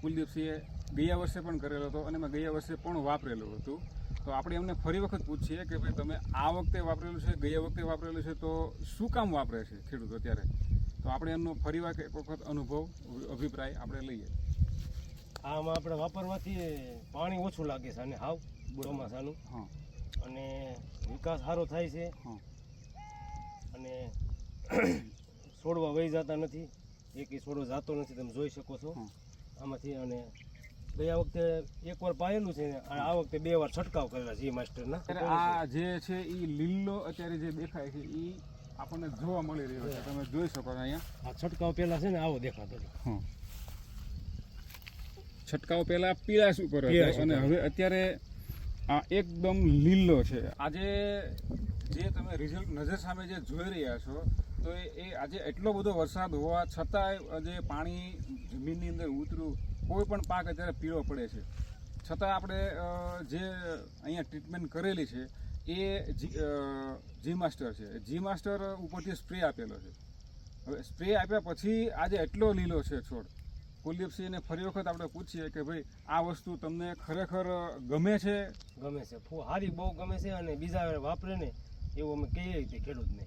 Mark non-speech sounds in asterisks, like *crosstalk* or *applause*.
કુલદીપસિંહે ગયા વર્ષે પણ કરેલો હતો અને મેં ગયા વર્ષે પણ વાપરેલું હતું. તો આપણે એમને ફરી વખત પૂછીએ કે ભાઈ તમે આ વખતે વાપરેલું છે ગયા વખતે વાપરેલું છે તો શું કામ વાપરે છે ખેડૂત અત્યારે? તો આપણે એમનો ફરી વખત અનુભવ અભિપ્રાય આપણે લઈએ. આમાં આપણે વાપરવાથી પાણી ઓછું લાગે છે અને હાવ ચોમાસાનું. હા. અને વિકાસ સારો થાય છે. અને *clears throat* છોડવા વહી જતા નથી. એક છોડો જાતો નથી તમે જોઈ શકો છો. આમાંથી અને ગયા વખતે એક વાર પાયેલું છે અને આ વખતે બે વાર છંટકાવ કરેલા છે માસ્ટરના. અત્યારે આ જે છે એ લીલો અત્યારે જે દેખાય છે એ આપણને જોવા મળી રહ્યો છે. તમે જોઈ શકો અહીંયા. આ છંટકાવ પહેલા છે ને આવો દેખાતો હતો. છંટકાવ પહેલા પીળાશ ઉપર હતો અને ઉપર. હવે અત્યારે આ એકદમ લીલો છે. આજે જે તમે રિઝલ્ટ નજર સામે જે જોઈ રહ્યા છો તો એ આજે એટલો બધો વરસાદ હોવા છતાંય જે પાણી જમીનની અંદર ઉતર્યું. કોઈ પણ પાક અત્યારે પીળો પડે છે. છતાં આપણે જે અહીંયા ટ્રીટમેન્ટ કરેલી છે, એ જી માસ્ટર છે. જી માસ્ટર ઉપરથી સ્પ્રે આપેલો છે. હવે સ્પ્રે આપ્યા પછી આજે એટલો લીલો છે છોડ. કુલદીપસિંહને ફરી વખત આપણે પૂછીએ કે ભાઈ, આ વસ્તુ તમને ખરેખર ગમે છે? ગમે છે. હારી બહુ ગમે છે અને બીજા વાપરે ને એવું અમે કહીએ તે ખેડૂતને.